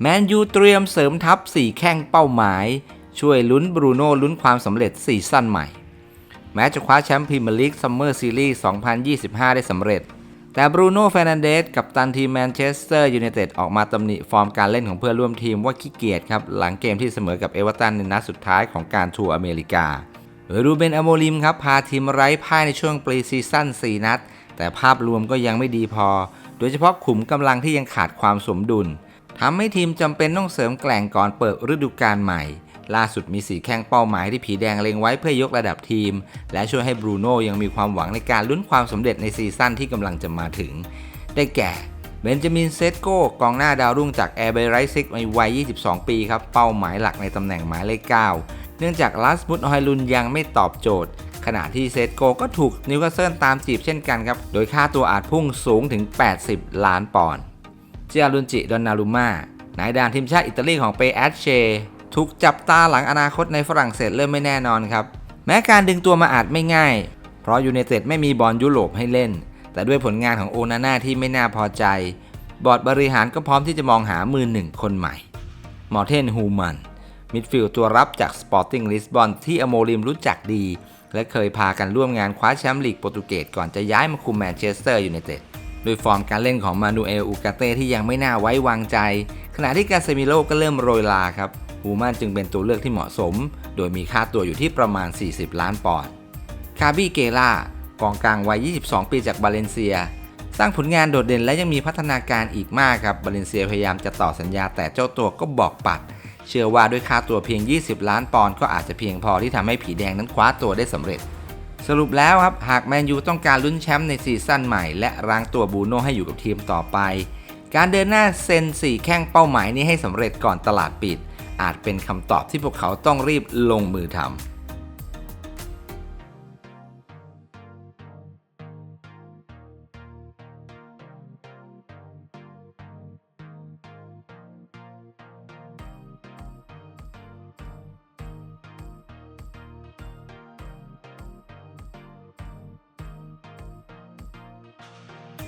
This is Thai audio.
แมนยูเตรียมเสริมทัพ 4 แข้งเป้าหมาย ช่วยลุ้นบรูโน่ลุ้นความสำเร็จซีซั่นใหม่ แม้จะคว้าแชมป์พรีเมียร์ลีกซัมเมอร์ซีรีส์ 2025 ได้สำเร็จ แต่บรูโน่เฟรนันเดสกับตันทีแมนเชสเตอร์ยูไนเต็ดออกมาตำหนิฟอร์มการเล่นของเพื่อนร่วมทีมว่าขี้เกียจครับ หลังเกมที่เสมอกับเอเวอร์ตันในนัดสุดท้ายของการทัวร์อเมริการูเบนอโมลิมครับพาทีมไร้พ่ายในช่วงปรีซีซั่น4นัด แต่ภาพรวมก็ยังไม่ดีพอ โดยเฉพาะขุมกำลังที่ยังขาดความสมดุล ทำให้ทีมจำเป็นต้องเสริมแกล่งก่อนเปิดฤดูกาลใหม่ ล่าสุดมีสีแข้งเป้าหมายที่ผีแดงเล็งไว้เพื่อยกระดับทีม และช่วยให้บรูโน่ยังมีความหวังในการลุ้นความสำเร็จในซีซั่นที่กำลังจะมาถึง ได้แก่เบนจามินเซตโก้กองหน้าดาวรุ่งจากแอร์เบรไรซิกในวัย 22 ปีครับเป้าหมายหลักในตำแหน่งหมายเลข 9 เนื่องจากลัสมุดฮอยลุนยังไม่ตอบโจทย์ขณะที่เซตโกก็ถูกนิวคาสเซิลตามจีบเช่นกันครับ โดยค่าตัวอาจพุ่งสูงถึง 80 ล้านปอนด์ เจียรุนจิดอนนารุม่านายด่านทีมชาติอิตาลีของเปแอชเชถูกจับตาหลังอนาคตในฝรั่งเศสเริ่มไม่แน่นอนครับ แม้การดึงตัวมาอาจไม่ง่าย เพราะยูไนเต็ดไม่มีบอลยุโรปให้เล่น แต่ด้วยผลงานของโอนาน่าที่ไม่น่าพอใจ บอร์ดบริหารก็พร้อมที่จะมองหามือหนึ่งคนใหม่มอร์เทนฮูมันมิดฟิลด์ตัวรับจากสปอร์ติ้งลิสบอนที่อโมริมรู้จักดี และเคยพากันร่วมงานคว้าแชมป์ลีกโปรตุเกสก่อนจะย้ายมาคุมแมนเชสเตอร์ยูไนเต็ด โดยฟอร์มการเล่นของมานูเอลอูกาเต้ที่ยังไม่น่าไว้วางใจ ขณะที่กาเซมิโลก็เริ่มโรยลาครับฮูมันจึงเป็นตัวเลือกที่เหมาะสม โดยมีค่าตัวอยู่ที่ประมาณ 40 ล้านปอนด์คาบี้เกล่ากองกลางวัย 22 ปีจากบาเลนเซีย สร้างผลงานโดดเด่นและยังมีพัฒนาการอีกมากครับบาเลนเซียพยายามจะต่อสัญญาแต่เจ้าตัวก็บอกปัด เชื่อว่าด้วยค่าตัวเพียง 20 ล้านปอนด์ก็อาจจะเพียงพอที่ทำให้ผีแดงนั้นคว้าตัวได้สำเร็จ สรุปแล้วครับ หากแมนยูต้องการลุ้นแชมป์ในซีซั่นใหม่ และรั้งตัวบูโน่ให้อยู่กับทีมต่อไป การเดินหน้าเซ็น4แข้งเป้าหมายนี้ให้สำเร็จก่อนตลาดปิด อาจเป็นคำตอบที่พวกเขาต้องรีบลงมือทำ